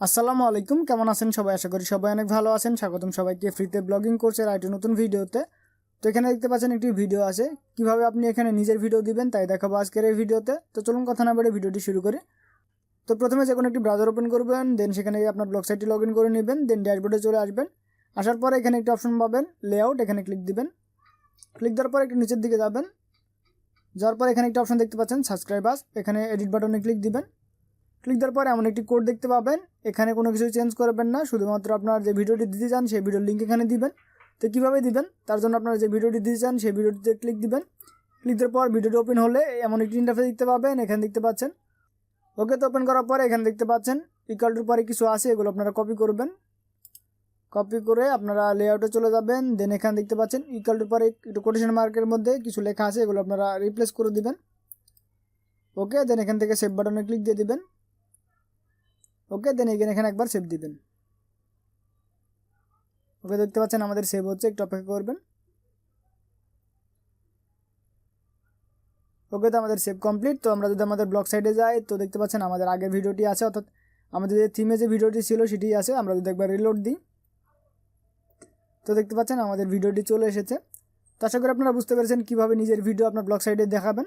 আসসালামু আলাইকুম, কেমন আছেন সবাই? আশা করি সবাই অনেক ভালো আছেন। স্বাগতম সবাইকে ফ্রিতে ব্লগিং কোর্সের আরেকটি নতুন ভিডিওতে। তো এখানে দেখতে পাচ্ছেন একটি ভিডিও আছে। কীভাবে আপনি এখানে নিজের ভিডিও দিবেন তাই দেখাবো আজকের এই ভিডিওতে। তো চলুন কথা না বেড়ে ভিডিওটি শুরু করি। তো প্রথমে যে কোনো একটি ব্রাউজার ওপেন করবেন দেন সেখানে আপনার ব্লগ সাইটটি লগ ইন করে নেবেন দেন ড্যাশবোর্ডে চলে আসবেন। আসার পরে এখানে একটি অপশন পাবেন লেআউট এখানে ক্লিক দিবেন। ক্লিক দেওয়ার পর একটু নিচের দিকে যাবেন। যাওয়ার পর এখানে একটি অপশন দেখতে পাচ্ছেন সাবস্ক্রাইবার্স এখানে এডিট বাটনে ক্লিক দিবেন। ক্লিক দেওয়ার পরে এমন একটি কোড দেখতে পাবেন। এখানে কোনো কিছু চেঞ্জ করবেন না। শুধুমাত্র আপনার যে ভিডিওটি দিতে চান, সেই ভিডিওর লিঙ্ক এখানে দিবেন। তো কীভাবে দিবেন? তার জন্য আপনারা যে ভিডিওটি দিতে চান, সেই ভিডিওটিতে ক্লিক দিবেন। ক্লিক দেওয়ার পর ভিডিওটি ওপেন হলে এমন একটি ইন্টারফেস দেখতে পাবেন। এখানে দেখতে পাচ্ছেন। ওকে তো ওপেন করার পরে এখানে দেখতে পাচ্ছেন ইকালটির পরে কিছু আছে, এগুলো আপনারা কপি করবেন। কপি করে আপনারা লেআউটে চলে যাবেন। দেন এখানে দেখতে পাচ্ছেন ইকালটির পরে একটু কোটেশন মার্কের মধ্যে কিছু লেখা আছে, এগুলো আপনারা রিপ্লেস করে দিবেন। ওকে দেন এখান থেকে সেভ বাটনে ক্লিক দিয়ে দিবেন। ওকে দেন এখানে এখানে একবার সেভ দিবেন। ওকে, দেখতে পাচ্ছেন আমাদের সেভ হচ্ছে, একটু অপেক্ষা করবেন। ওকে, তো আমাদের সেভ কমপ্লিট তো আমরা যদি আমাদের ব্লগ সাইডে যাই, তো দেখতে পাচ্ছেন আমাদের আগের ভিডিওটি আছে, অর্থাৎ আমাদের যে থিমে যে ভিডিওটি ছিল, সেটি আছে, আমরা যদি একবার রিলোড দিই। তো দেখতে পাচ্ছেন আমাদের ভিডিওটি চলে এসেছে। তো আশা করি আপনারা বুঝতে পেরেছেন কীভাবে নিজের ভিডিও আপনার ব্লগ সাইডে দেখাবেন।